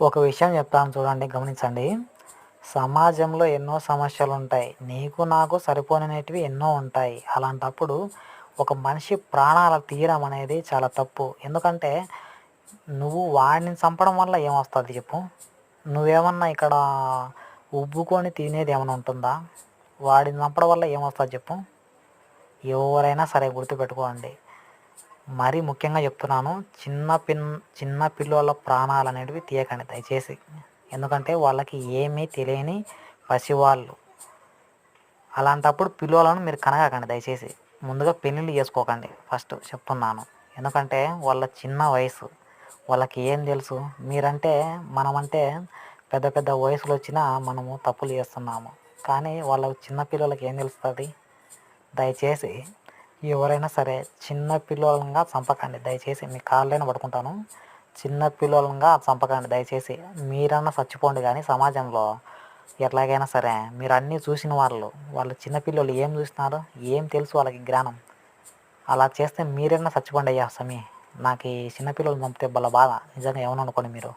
ఒక విషయం చెప్తాను చూడండి గమనించండి. సమాజంలో ఎన్నో సమస్యలు ఉంటాయి నీకు నాకు సరిపోనివి ఎన్నో ఉంటాయి. అలాంటప్పుడు ఒక మనిషి ప్రాణాల తీయడం అనేది చాలా తప్పు. ఎందుకంటే నువ్వు వాడిని చంపడం వల్ల ఏమొస్తుంది చెప్పు? నువ్వేమన్నా ఇక్కడ ఉబ్బుకొని తినేది ఏమైనా ఉంటుందా? వాడిని చంపడం వల్ల ఏమొస్తుంది చెప్పు? ఎవరైనా సరే గుర్తుపెట్టుకోండి. మరీ ముఖ్యంగా చెప్తున్నాను చిన్న పిన్ చిన్న పిల్లల ప్రాణాలు అనేటివి తీయకండి దయచేసి. ఎందుకంటే వాళ్ళకి ఏమీ తెలియని పసివాళ్ళు. అలాంటప్పుడు పిల్లలను మీరు కనగాకండి దయచేసి. ముందుగా పెళ్ళిళ్ళు చేసుకోకండి ఫస్ట్ చెప్తున్నాను. ఎందుకంటే వాళ్ళ చిన్న వయసు వాళ్ళకి ఏం తెలుసు? మీరంటే మనమంటే పెద్ద పెద్ద వయసులు వచ్చినా మనము తప్పులు చేస్తున్నాము. కానీ వాళ్ళ చిన్న పిల్లలకి ఏం తెలుస్తుంది? దయచేసి ఎవరైనా సరే చిన్న పిల్లలంగా చంపకండి. దయచేసి మీ కాళ్ళైనా పడుకుంటాను చిన్న పిల్లలంగా చంపకండి. దయచేసి మీరన్నా చచ్చిపోండి కానీ సమాజంలో ఎట్లాగైనా సరే మీరు అన్నీ చూసిన వాళ్ళు వాళ్ళు చిన్నపిల్లలు ఏం చూసినారు ఏం తెలుసు వాళ్ళకి జ్ఞానం. అలా చేస్తే మీరైనా చచ్చిపోండి అయ్యా సమీ నాకు ఈ చిన్నపిల్లలు చంపితే బల బాధ. నిజంగా ఏమని అనుకోండి మీరు?